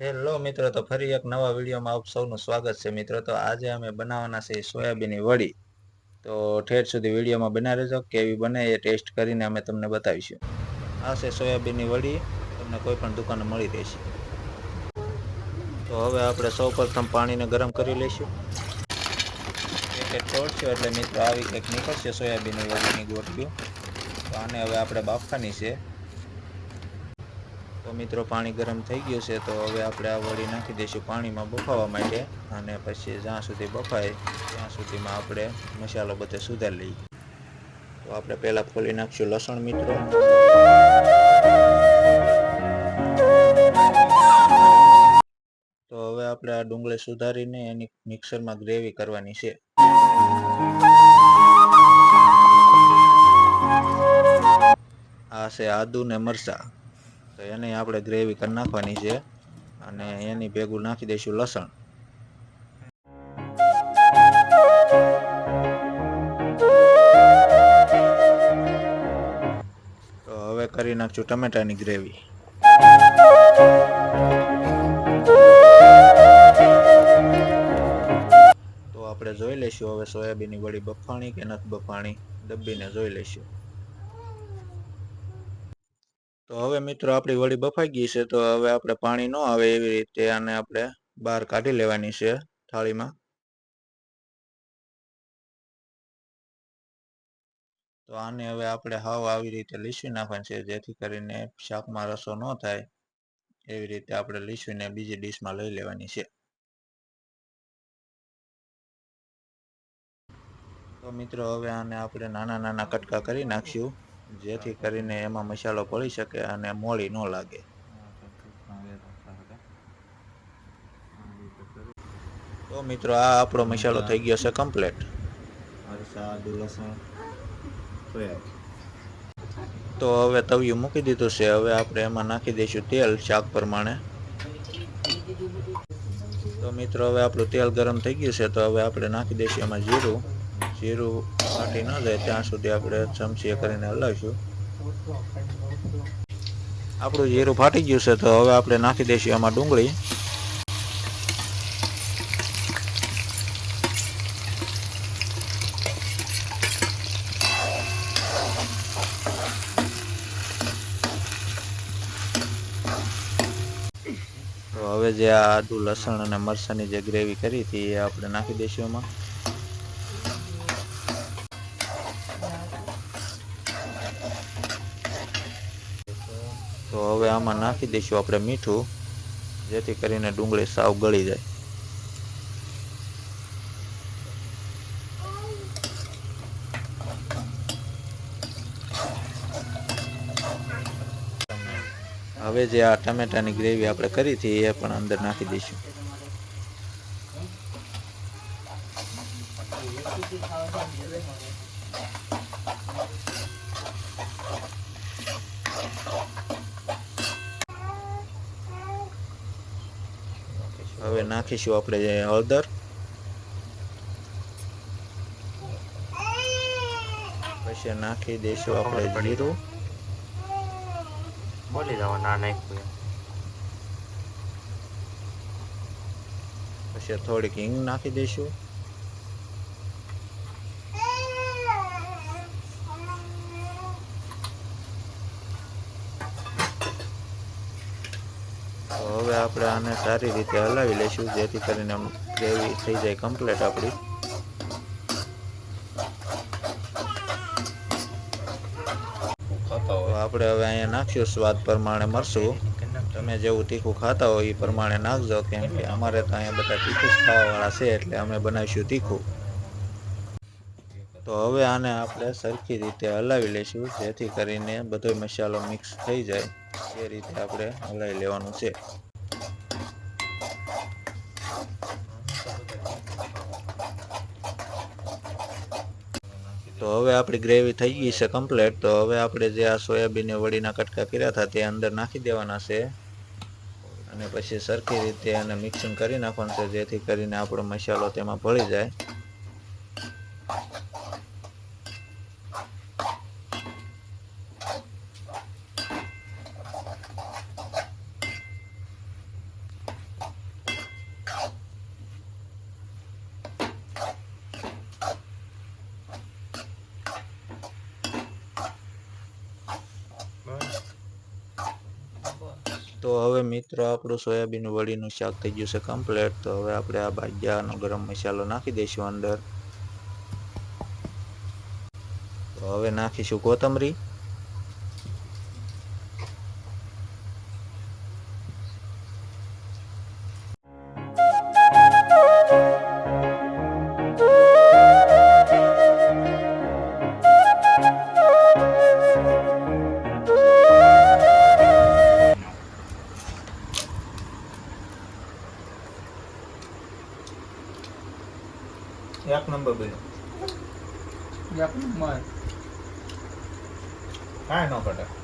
Hello મિત્રો, તો ફરી એક નવા વિડીયોમાં આપ સૌનું સ્વાગત છે. મિત્રો, તો આજે અમે બનાવવાના છે સોયાબીનની વડી. તો ઠેઠ સુધી વિડીયોમાં બના રહેજો, કેવી બને એ ટેસ્ટ કરીને અમે તમને બતાવીશું. આ છે સોયાબીનની વડી. તમને કોઈ પણ દુકાને મળી રહેશે. તો હવે આપણે સૌ પ્રથમ પાણીને ગરમ કરી લઈશું. પેકેટ તોડશું એટલે મિત્રો, આવી કંઈક નીકળશે સોયાબીનની વડીની ગોટલીઓ તો આને હવે આપણે બાફવાની છે. તો મિત્રો, પાણી ગરમ થઈ ગયું છે, તો હવે આપણે આ વળી નાખી દઈશું પાણીમાં બફાવા માટે અને પછી જ્યાં સુધી બફાય ત્યાં સુધીમાં આપણે મસાલો બધે સુધારી લઈએ. તો આપણે પહેલાં ખોલી નાખશું લસણ, મિત્રો. તો હવે આપણે આ ડુંગળી સુધારીને એની મિક્સરમાં ગ્રેવી કરવાની છે. આ છે આદુ ને મરચાં. તો એને આપણે ગ્રેવી કરી નાખવાની છે અને એની ભેગું નાખી દઈશું લસણ. તો હવે કરી નાખશું ટમેટાની ગ્રેવી. તો આપણે જોઈ લઈશું હવે સોયાબીનની વડી બફાણી કે નથી બફાણી દબીને જોઈ લઈશું. તો હવે મિત્રો આપણી વડી બફાઈ ગઈ છે, તો હવે આપણે પાણી ન આવે એવી રીતે આને આપણે બહાર કાઢી લેવાની છે થાળીમાં. તો આને હવે આપણે હાવ આવી રીતે લીસવી નાખવાની છે, જેથી કરીને શાકમાં રસો ન થાય. એવી રીતે આપણે લીસવીને બીજી ડીશમાં લઈ લેવાની છે. તો મિત્રો હવે આને આપણે નાના નાના કટકા કરી નાખશું. જેથી કરીને એમાં મસાલો પડી શકે અને મોળી ન લાગે. તો મિત્રો, આ આપણો મસાલો થઈ ગયો છે કમ્પ્લીટ તો હવે તવિયું મૂકી દીધું છે. હવે આપણે એમાં નાખી દઈશું તેલ શાક પ્રમાણે. તો મિત્રો, હવે આપણું તેલ ગરમ થઈ ગયું છે. તો હવે આપણે નાખી દઈશું એમાં જીરું. જીરું ફાટી ન જાય ત્યાં સુધી આપણે ચમચીએ કરીને હલાવીશું. આપણું જીરું ફાટી ગયું છે, તો હવે આપણે નાખી દઈશું એમાં ડુંગળી. હવે જે આદુ, લસણ અને મરચાંની જે ગ્રેવી કરી હતી, એ આપણે નાખી દઈશું એમાં તો હવે આમાં નાખી દઈશું આપણે મીઠું, જેથી કરીને ડુંગળી સાવ ગળી જાય. હવે જે આ ટમેટાની ગ્રેવી આપણે કરી હતી, એ પણ અંદર નાખી દઈશું. હવે નાખીશું આપણે હળદર. પછી નાખી દઈશું આપણે જીરું. બોલી દો ના નાખ્યું પછી થોડીક હિંગ નાખી દઈશું તો હવે આપણે આને સારી રીતે હલાવી લઈશું, જેથી કરીને ગ્રેવી થઈ જાય કમ્પ્લીટ આપણી. આપણે હવે અહીંયા નાખશું સ્વાદ પ્રમાણે મરશું તમે જેવું તીખું ખાતા હોય એ પ્રમાણે નાખજો, કેમ કે અમારે તો અહીંયા બધા તીખું જ ખાવાવાળા છે, એટલે અમે બનાવીશું તીખું. તો હવે આને આપણે સરખી રીતે હલાવી લઈશું, જેથી કરીને બધો મસાલો મિક્સ થઈ જાય. એ રીતે આપણે હલાવી લેવાનું છે. તો હવે આપણી ગ્રેવી થઈ ગઈ છે કમ્પ્લીટ. તો હવે આપણે જે આ સોયાબીનને વડીના કટકા કર્યા હતા તે અંદર નાખી દેવાના છે. અને પછી સરખી રીતે એને મિક્સિંગ કરી નાખવાનું છે, જેથી કરીને આપણો મસાલો તેમાં ભળી જાય. તો હવે મિત્રો, આપણું સોયાબીન વળીનું શાક થઈ ગયું છે કમ્પ્લેટ તો હવે આપણે આ ભાજ્યાનો ગરમ મસાલો નાખી દઈશું અંદર. તો હવે નાખીશું કોથમરી. એક નંબર બન્યો. એક નંબર. કાંઈ ન ઘટે.